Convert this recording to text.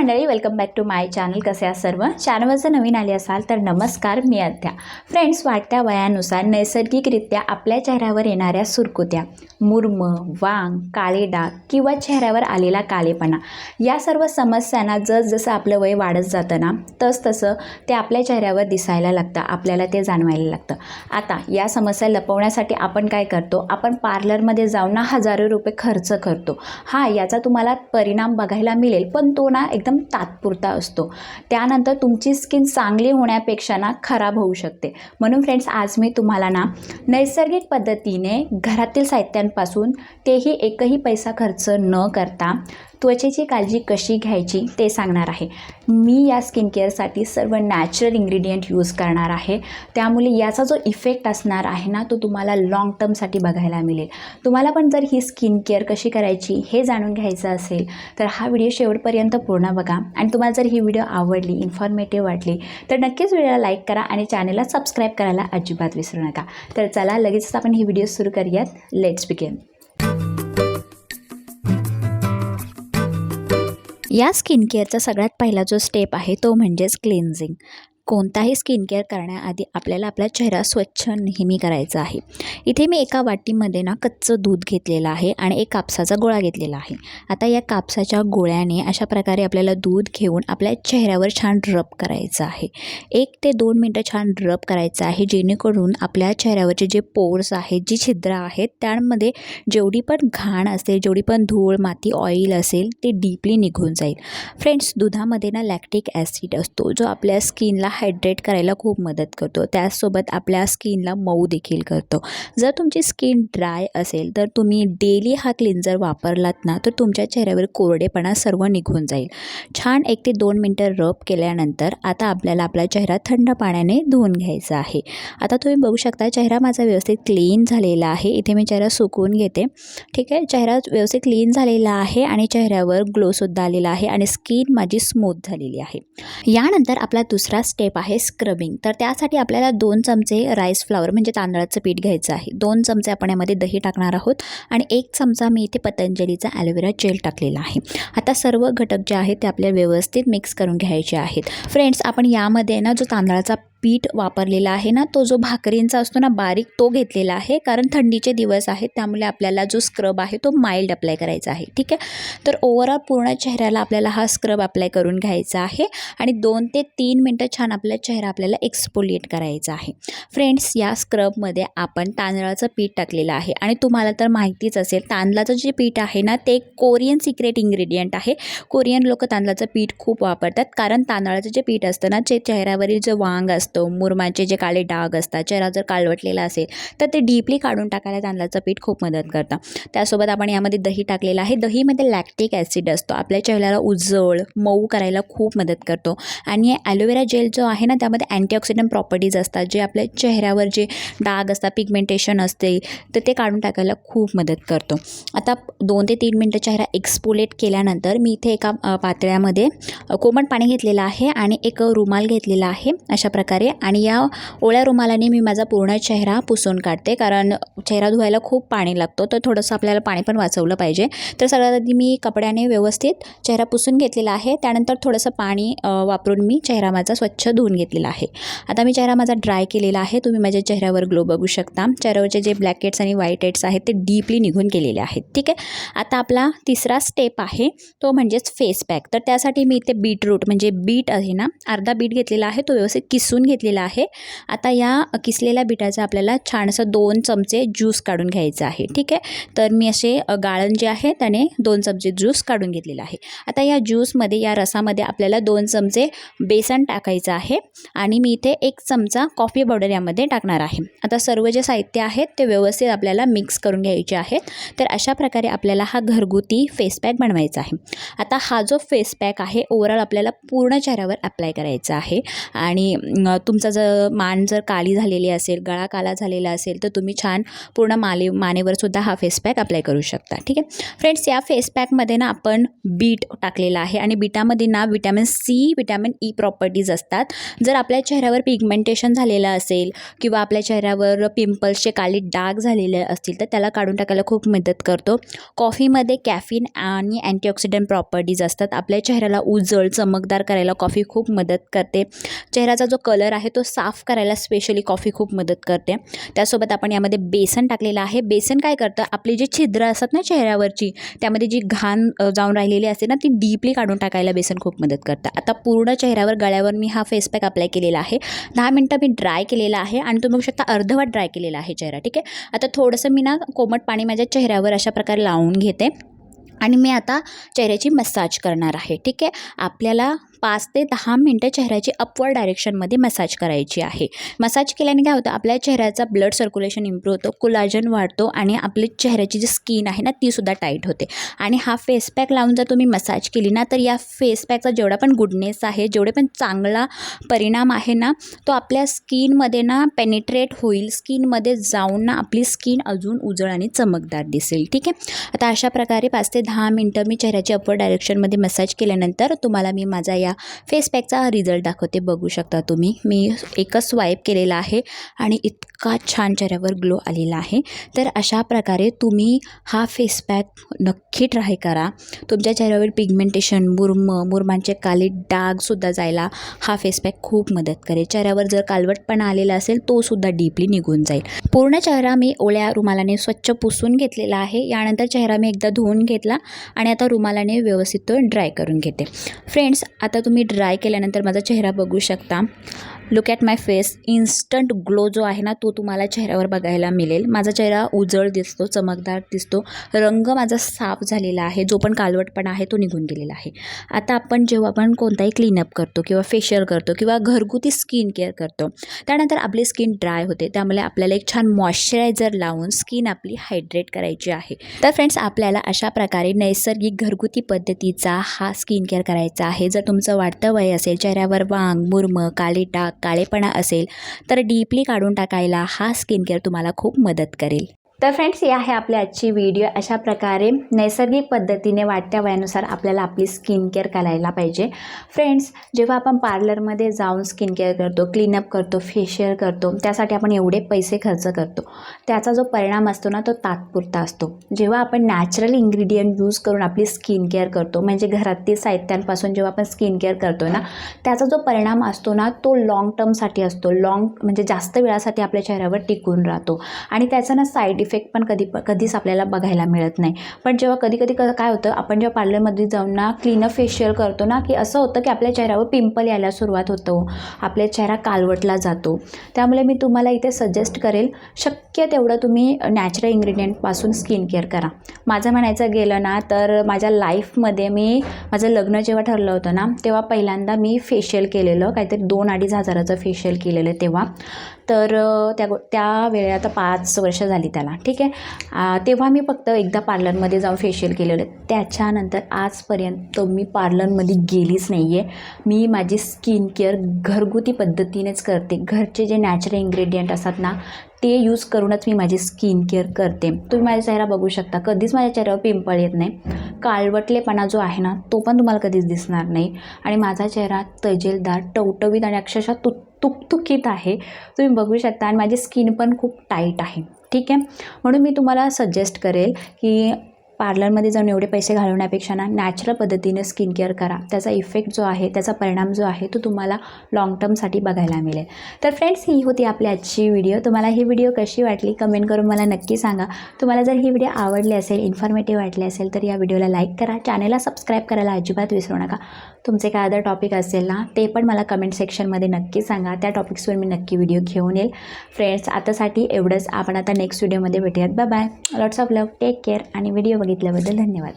मंडळी welcome back to my channel कसे आहात सर्व? चॅनलवर जर नवीन आले असाल तर नमस्कार मी अध्या फ्रेंड्स वाढत्या वयानुसार नैसर्गिकरित्या आपल्या चेहऱ्यावर येणाऱ्या सुरकुत्या मुर्म वांग काळे डाग किंवा चेहऱ्यावर आलेला काळेपणा या सर्व समस्यांना जसजसं आपलं वय वाढत जातं ना तस तसं ते आपल्या चेहऱ्यावर दिसायला लागतं आपल्याला ते जाणवायला लागतं. आता या समस्या लपवण्यासाठी आपण काय करतो? आपण पार्लरमध्ये जाऊन ना हजारो रुपये खर्च करतो. हा याचा तुम्हाला परिणाम बघायला मिळेल पण तो ना एकदम तात्पुरता असतो. त्यानंतर तुमची स्किन चांगली होण्यापेक्षा ना खराब होऊ शकते. म्हणून फ्रेंड्स आज मी तुम्हाला ना नैसर्गिक पद्धतीने घरातील साहित्यांपासून तेही एकही पैसा खर्च न करता त्वचेची काळजी कशी घ्यायची ते सांगणार आहे. मी या स्किन केअरसाठी सर्व नॅचरल इंग्रेडियंट यूज करणार आहे. त्यामुळे याचा जो इफेक्ट असणार आहे ना तो तुम्हाला लाँग टर्मसाठी बघायला मिळेल. तुम्हाला पण जर ही स्किन केअर कशी करायची हे जाणून घ्यायचं असेल तर हा व्हिडिओ शेवटपर्यंत पूर्ण बघा. आणि तुम्हाला जर ही व्हिडिओ आवडली इन्फॉर्मेटिव्ह वाटली तर नक्कीच व्हिडिओला लाईक करा आणि चॅनलला सबस्क्राईब करायला अजिबात विसरू नका. तर चला लगेचच आपण ही व्हिडिओ सुरू करूयात. लेट्स बिगेन या स्किन केअरचा सगळ्यात पहिला जो स्टेप आहे तो म्हणजेच क्लिन्झिंग. कोणताही स्किन केअर करण्याआधी आपल्याला आपला चेहरा स्वच्छ नेहमी करायचा आहे. इथे मी एका वाटीमध्ये ना कच्चं दूध घेतलेलं आहे आणि एक कापसाचा गोळा घेतलेला आहे. आता या कापसाच्या गोळ्याने अशा प्रकारे आपल्याला दूध घेऊन आपल्या चेहऱ्यावर छान रब करायचं आहे. एक ते दोन मिनटं छान रब करायचं आहे जेणेकरून आपल्या चेहऱ्यावरचे जे पोर्स आहेत जी छिद्र आहेत त्यामध्ये जेवढी पण घाण असेल जेवढी पण धूळ माती ऑइल असेल ते डीपली निघून जाईल. फ्रेंड्स दुधामध्ये ना लॅक्टिक ॲसिड असतो जो आपल्या स्किनला हायड्रेट करायला खूप मदत करतो. त्याचसोबत आपल्या स्किनला मऊ देखील करतो. जर तुमची स्किन ड्राय असेल तर तुम्ही डेली हा क्लिन्झर वापरलात ना तर तुमच्या चेहऱ्यावर कोरडेपणा सर्व निघून जाईल. छान एक ते दोन मिनटं रब केल्यानंतर आता आपल्याला आपला चेहरा थंड पाण्याने धुवून घ्यायचा आहे. आता तुम्ही बघू शकता चेहरा माझा व्यवस्थित क्लीन झालेला आहे. इथे मी चेहरा सुकवून घेते. ठीक आहे? चेहरा व्यवस्थित क्लीन झालेला आहे आणि चेहऱ्यावर ग्लोसुद्धा आलेला आहे आणि स्किन माझी स्मूथ झालेली आहे. यानंतर आपला दुसरा स्टेप आहे स्क्रबिंग तर त्यासाठी आपल्याला दोन चमचे राईस फ्लावर म्हणजे तांदळाचं पीठ घ्यायचं आहे. दोन चमचे आपण यामध्ये दही टाकणार आहोत आणि एक चमचा मी इथे पतंजलीचा ॲलोवेरा जेल टाकलेला आहे. आता सर्व घटक जे आहेत ते आपल्याला व्यवस्थित मिक्स करून घ्यायचे आहेत. फ्रेंड्स आपण यामध्ये ना जो तांदळाचा पीठ वापरलेला आहे ना तो जो भाकरींचा असतो ना बारीक तो घेतलेला आहे कारण थंडीचे दिवस आहेत त्यामुळे आपल्याला जो स्क्रब आहे तो माइल्ड अप्लाय करायचा आहे ठीक आहे? तर ओव्हरऑल पूर्ण चेहऱ्याला आपल्याला हा स्क्रब अप्लाय करून घ्यायचा आहे आणि दोन ते तीन मिनटं छान आपला चेहरा आपल्याला एक्सपोलिएट करायचा आहे. फ्रेंड्स या स्क्रबमध्ये आपण तांदळाचं पीठ टाकलेलं आहे आणि तुम्हाला तर माहितीच असेल तांदळाचं जे पीठ आहे ना ते कोरियन सिक्रेट इंग्रेडियंट आहे. कोरियन लोक तांदळाचं पीठ खूप वापरतात कारण तांदळाचं जे पीठ असतं ना जे चेहऱ्यावरील जे वांग असतं असतो. मुरमाचे जे काळे डाग असतात चेहरा जर काळवटलेला असेल तर ते डीपली काढून टाकायला तांदळाचं पीठ खूप मदत करतं. त्यासोबत आपण यामध्ये दही टाकलेलं आहे. दहीमध्ये लॅक्टिक ॲसिड असतो. आपल्या चेहऱ्याला उजळ मऊ करायला खूप मदत करतो. आणि ॲलोवेरा जेल जो आहे ना त्यामध्ये अँटीऑक्सिडंट प्रॉपर्टीज असतात जे आपल्या चेहऱ्यावर जे डाग असतात पिगमेंटेशन असते तर ते काढून टाकायला खूप मदत करतो. आता दोन ते तीन मिनटं चेहरा एक्सपोलेट केल्यानंतर मी इथे एका पातळ्यामध्ये कोमट पाणी घेतलेलं आहे आणि एक रुमाल घेतलेला आहे. अशा प्रकारे आणि या ओळ्या रुमालाने मी माझा पूर्ण चेहरा पुसून काढते. कारण चेहरा धुवायला खूप पाणी लागतो. तर थोडंसं आपल्याला पाणी पण वाचवलं पाहिजे. तर सगळ्यात आधी मी कपड्याने व्यवस्थित चेहरा पुसून घेतलेला आहे. त्यानंतर थोडंसं पाणी वापरून मी चेहरा माझा स्वच्छ धुवून घेतलेला आहे. आता मी चेहरा माझा ड्राय केलेला आहे. तुम्ही माझ्या चेहऱ्यावर ग्लो बघू शकता. चेहऱ्यावरचे जे ब्लॅक हेड्स आणि व्हाईट हेड्स आहेत ते डीपली निघून गेलेले आहेत. ठीक आहे? आता आपला तिसरा स्टेप आहे. तो म्हणजेच फेस पॅक तर त्यासाठी मी इथे बीटरूट म्हणजे बीट आहे ना अर्धा बीट घेतलेला आहे. तो व्यवस्थित किसून घेतलेला आहे. आता या किसलेल्या बिटाचा आपल्याला छान असं दोन चमचे ज्यूस काढून घ्यायचं आहे. ठीक आहे? तर मी असे गाळण जे आहे त्याने दोन चमचे ज्यूस काढून घेतलेला आहे. आता या ज्यूसमध्ये या रसामध्ये आपल्याला दोन चमचे बेसन टाकायचं आहे आणि मी इथे एक चमचा कॉफी पावडर यामध्ये टाकणार आहे. आता सर्व जे साहित्य आहेत ते व्यवस्थित आपल्याला मिक्स करून घ्यायचे आहेत. तर अशा प्रकारे आपल्याला हा घरगुती फेस पॅक बनवायचा आहे. आता हा जो फेस पॅक आहे ओवरऑल आपल्याला पूर्ण चेहऱ्यावर अप्लाय करायचा आहे. आणि तुमचा जर मान जर काळी झालेली असेल गळा काला झालेला असेल तर तुम्ही छान पूर्ण माले मानेवरसुद्धा हा फेस पॅक अप्लाय करू शकता. ठीक आहे? फ्रेंड्स या फेस पॅकमध्ये ना आपण बीट टाकलेला आहे आणि बीटामध्ये ना vitamin C vitamin E properties असतात. जर आपल्या चेहऱ्यावर पिगमेंटेशन झालेलं असेल किंवा आपल्या चेहऱ्यावर पिंपल्सचे काळी डाग झालेले असतील तर त्याला काढून टाकायला खूप मदत करतो. कॉफीमध्ये कॅफिन आणि अँटीऑक्सिडंट प्रॉपर्टीज असतात. आपल्या चेहऱ्याला उजळ चमकदार करायला कॉफी खूप मदत करते. चेहऱ्याचा जो कलर आहे तो साफ करायला स्पेशली कॉफी खूप मदत करते. त्यासोबत आपण यामध्ये बेसन टाकलेलं आहे. बेसन काय करतं आपली जी छिद्र असतात ना चेहऱ्यावरची त्यामध्ये जी घाण जाऊन राहिलेली असते ना ती डीपली काढून टाकायला बेसन खूप मदत करतं. आता पूर्ण चेहऱ्यावर गळ्यावर मी हा फेस पॅक अप्लाय केलेला आहे. दहा मिनटं मी ड्राय केलेला आहे आणि तुम्ही बघू शकता अर्धवट ड्राय केलेला आहे चेहरा ठीक आहे? आता थोडंसं मी ना कोमट पाणी माझ्या चेहऱ्यावर अशा प्रकारे लावून घेते. आणि मी आता चेहऱ्याची मसाज करणार आहे ठीक आहे? आपल्याला पाच ते दहा मिनटं चेहऱ्याची अपवर्ड डायरेक्शनमध्ये मसाज करायची आहे. मसाज केल्याने काय होतं? आपल्या चेहऱ्याचा ब्लड सर्क्युलेशन इम्प्रूव्ह होतो कोलाजन वाढतो आणि आपली चेहऱ्याची जी स्किन आहे ना तीसुद्धा टाईट होते. आणि हा फेस पॅक लावून जर तुम्ही मसाज केली ना तर या फेस पॅकचा जेवढा पण गुडनेस आहे जेवढे पण चांगला परिणाम आहे ना तो आपल्या स्किनमध्ये ना पेनिट्रेट होईल. स्किनमध्ये जाऊन ना आपली स्किन अजून उजळ आणि चमकदार दिसेल. ठीक आहे? आता अशा प्रकारे पाच ते दहा मिनटं मी चेहऱ्याची अपवर्ड डायरेक्शनमध्ये मसाज केल्यानंतर तुम्हाला मी माझा या फेस पॅकचा रिझल्ट दाखवते बघू शकता तुम्ही. मी एकच स्वाईप केलेला आहे आणि इतका छान चेहऱ्यावर ग्लो आलेला आहे. तर अशा प्रकारे तुम्ही हा फेस पॅक नक्की ट्राय करा. तुमच्या चेहऱ्यावर पिगमेंटेशन मुरम मुरमांचे काले डागसुद्धा जायला हा फेस पॅक खूप मदत करेल. चेहऱ्यावर जर कालवटपणा आलेला असेल तोसुद्धा डीपली निघून जाईल. पूर्ण चेहरा मी ओल्या रुमालाने स्वच्छ पुसून घेतलेला आहे. यानंतर चेहरा मी एकदा धुवून घेतला आणि आता रुमालाने व्यवस्थित तो ड्राय करून घेते. फ्रेंड्स आता तुम्ही ड्राय केल्यानंतर माझा चेहरा बघू शकता. Look at my face instant glow जो आहे ना तो तुम्हाला चेहऱ्यावर बघायला मिळेल. माझा चेहरा उजळ दिसतो चमकदार दिसतो. रंग माझा साफ झालेला आहे. जो पण कालवटपणा आहे तो निघून गेलेला आहे. आता आपण जेव्हा आपण कोणताही क्लीनअप करतो किंवा फेशियल करतो किंवा घरगुती स्किन केअर करतो त्यानंतर आपली स्किन ड्राय होते. त्यामुळे आपल्याला एक छान मॉइश्चरायझर लावून स्किन आपली हायड्रेट करायची आहे. तर फ्रेंड्स आपल्याला अशा प्रकारे नैसर्गिक घरगुती पद्धतीचा हा स्किन केअर करायचा आहे. जर तुमचं वाढतं वय असेल चेहऱ्यावर वांग मुरमं काळे डाग काळेपणा असेल तर डीपली काढून टाकायला हा स्किन केअर तुम्हाला खूप मदत करेल. तर फ्रेंड्स ही आहे आपली आजची व्हिडिओ अशा प्रकारे नैसर्गिक पद्धतीने वाटत्या वयानुसार आपल्याला आपली स्किन केअर करायला पाहिजे. फ्रेंड्स जेव्हा आपण पार्लरमध्ये जाऊन स्किन केअर करतो क्लीनअप करतो फेशियल करतो त्यासाठी आपण एवढे पैसे खर्च करतो. त्याचा जो परिणाम असतो ना तो तात्पुरता असतो. जेव्हा आपण नॅचरल इन्ग्रेडियंट यूज करून आपली स्किन केअर करतो म्हणजे घरातील साहित्यांपासून जेव्हा आपण स्किन केअर करतो ना त्याचा जो परिणाम असतो ना तो लाँग टर्मसाठी असतो. लाँग म्हणजे जास्त वेळासाठी आपल्या चेहऱ्यावर टिकून राहतो. आणि त्याचा ना साईड इफेक्ट पण कधी कधीच आपल्याला बघायला मिळत नाही. पण जेव्हा कधी कधी क काय होतं आपण जेव्हा पार्लरमध्ये जाऊन ना क्लीनअप फेशियल करतो ना की असं होतं की आपल्या चेहऱ्यावर पिंपल यायला सुरुवात होतो हो. आपल्या चेहरा कालवटला जातो. त्यामुळे मी तुम्हाला इथे सजेस्ट करेल शक्य तेवढं तुम्ही नॅचरल इन्ग्रेडियंटपासून स्किन केअर करा. माझं म्हणायचं गेलं ना तर माझ्या लाईफमध्ये मी माझं लग्न जेव्हा ठरलं होतं ना तेव्हा पहिल्यांदा मी फेशियल केलेलं काहीतरी दोन अडीच हजाराचं फेशियल केलेलं तेव्हा. तर त्या गो त्या वेळेला आता पाच वर्ष झाली त्याला. ठीक आहे? तेव्हा मी फक्त एकदा पार्लरमध्ये जाऊन फेशियल केलेलं. त्याच्यानंतर आजपर्यंत मी पार्लरमध्ये गेलीच नाही आहे मी माझी स्किन केअर घरगुती पद्धतीनेच करते. घरचे जे नॅचरल इन्ग्रेडियंट असतात ना ते यूज करूनच मी माझी स्किन केअर करते. तुम्ही माझा चेहरा बघू शकता. कधीच माझ्या चेहऱ्यावर पिंपळ येत नाही. काळवटलेपणा जो आहे ना तो पण तुम्हाला कधीच दिसणार नाही. आणि माझा चेहरा तजेलदार टवटवीत आणि अक्षरशः तु तुकतुकीत आहे. तुम्ही बघू शकता आणि माझी स्किन पण खूप टाईट आहे. ठीक आहे? म्हणून मी तुम्हाला सजेस्ट करेल की पार्लरमध्ये जाऊन एवढे पैसे घालवण्यापेक्षा ना नॅचरल पद्धतीने स्किन केअर करा. त्याचा इफेक्ट जो आहे त्याचा परिणाम जो आहे तो तुम्हाला लाँग टर्मसाठी बघायला मिळेल. तर फ्रेंड्स ही होती आपली आजची व्हिडिओ तुम्हाला ही व्हिडिओ कशी वाटली कमेंट करून मला नक्की सांगा. तुम्हाला जर ही व्हिडिओ आवडली असेल इन्फॉर्मेटिव्ह वाटली असेल तर या व्हिडिओला लाईक करा. चॅनलला सबस्क्राईब करायला अजिबात विसरू नका. तुमचे काय अदर टॉपिक असेल ना ते पण मला कमेंट सेक्शनमध्ये नक्की सांगा. त्या टॉपिक्सवर मी नक्की व्हिडिओ घेऊन येईल. फ्रेंड्स आतासाठी एवढंच. आपण आता नेक्स्ट व्हिडिओमध्ये भेटूयात. Bye bye lots of love take care आणि व्हिडिओ बघितल्याबद्दल धन्यवाद.